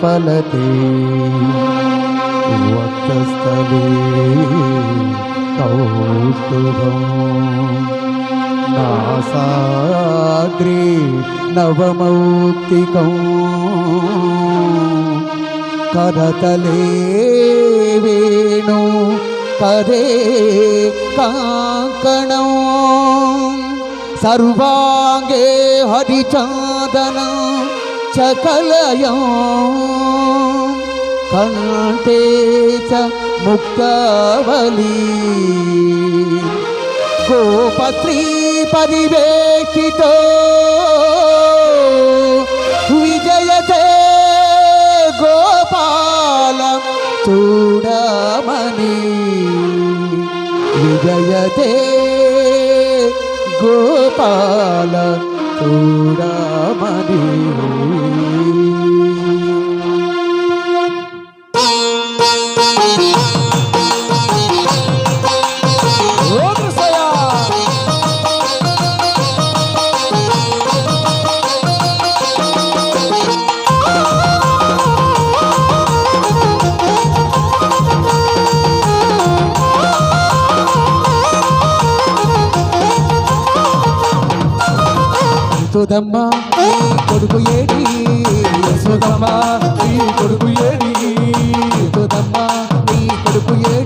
फलते वक्षस्थले कौस्तुभम् नासाग्रे नवमौक्तिकम् करतले वेणु करे काङ्कणम् सर्वाङ्गे हरिचादनं చకలయం. కంటే చ ముక్తవలీ. గోపత్రీ పరివేక్షితో విజయతే గోపాల చూడమని. విజయతే గోపాల చూడమని సుధమ్మ యశోదమ్మ కొడుకు ఏడి యశోదమ్మ నీ కొడుకు ఏడి యశోదమ్మ నీ కొడుకు ఏడి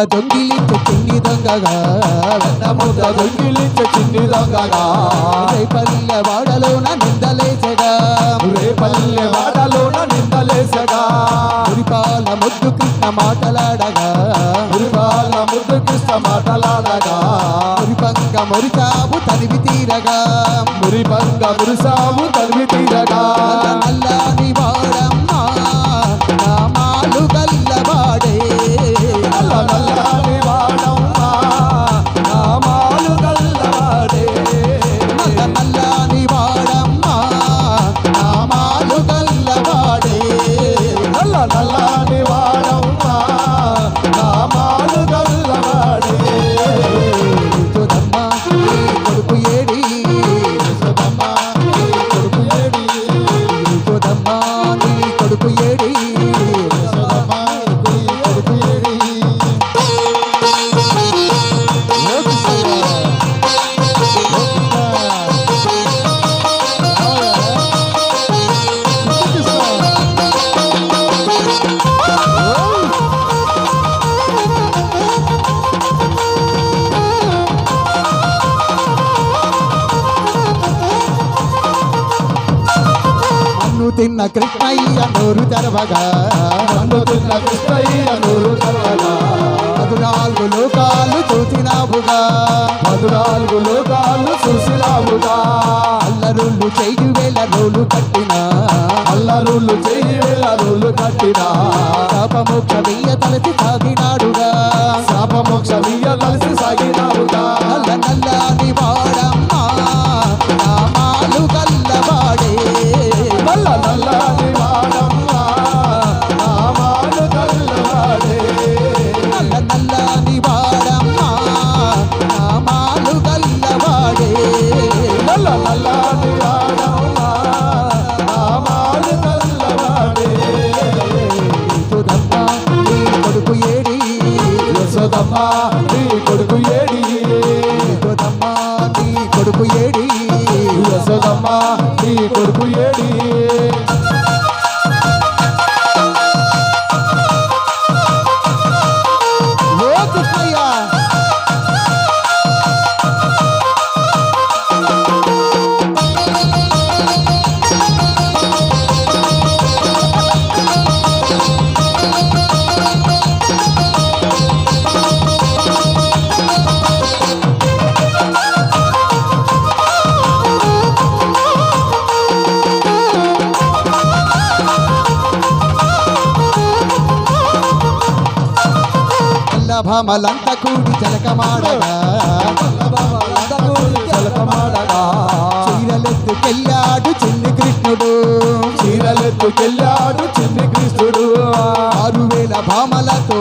ముద్ద దొంగిలించు చిన్ని దొంగగా. కన్న ముద్ద దొంగిలించు చిన్ని దొంగగా. రేపల్లె వాడలోన నిందలేసగా. రేపల్లె వాడలోన నిందలేసగా. మురిపాల ముద్దు కృష్ణ మాటలాడగా. మురిపాల ముద్దు కృష్ణ మాటలాడగా. మురిపంగ మురిచావు తనివి తీరగా. మురిపంగ మురిసావు తనివి நல்லா మన్ను కృష్ణయ్య నోరు తెరవగా. మన్ను కృష్ణయ్య నోరు తెరవగా. పదునాలుగు లోకాలు చూసినావుగా పదునాలుగు లోకాలు చూసినావుగా. అల్లరుళ్ళు చేయి వేల రోలు కట్టిన. అల్లరుళ్ళు చేయి వేల రోలు కట్టిన. శాపమోక్ష వెయ్య తలసి సాగినాడుగా. కొడుకు ఏడి? యశోదమ్మ నీ కొడుకు ఏడి? యశోదమ్మ నీ కొడుకు ఏడి? భామలంత కూడి జలకమాడగా. జలకమాడగా చీరలెత్తుకెళ్ళాడు చిన్ని కృష్ణుడు. చీరలెత్తుకెళ్ళాడు చిన్ని కృష్ణుడు. ఆరు వేల భామలతో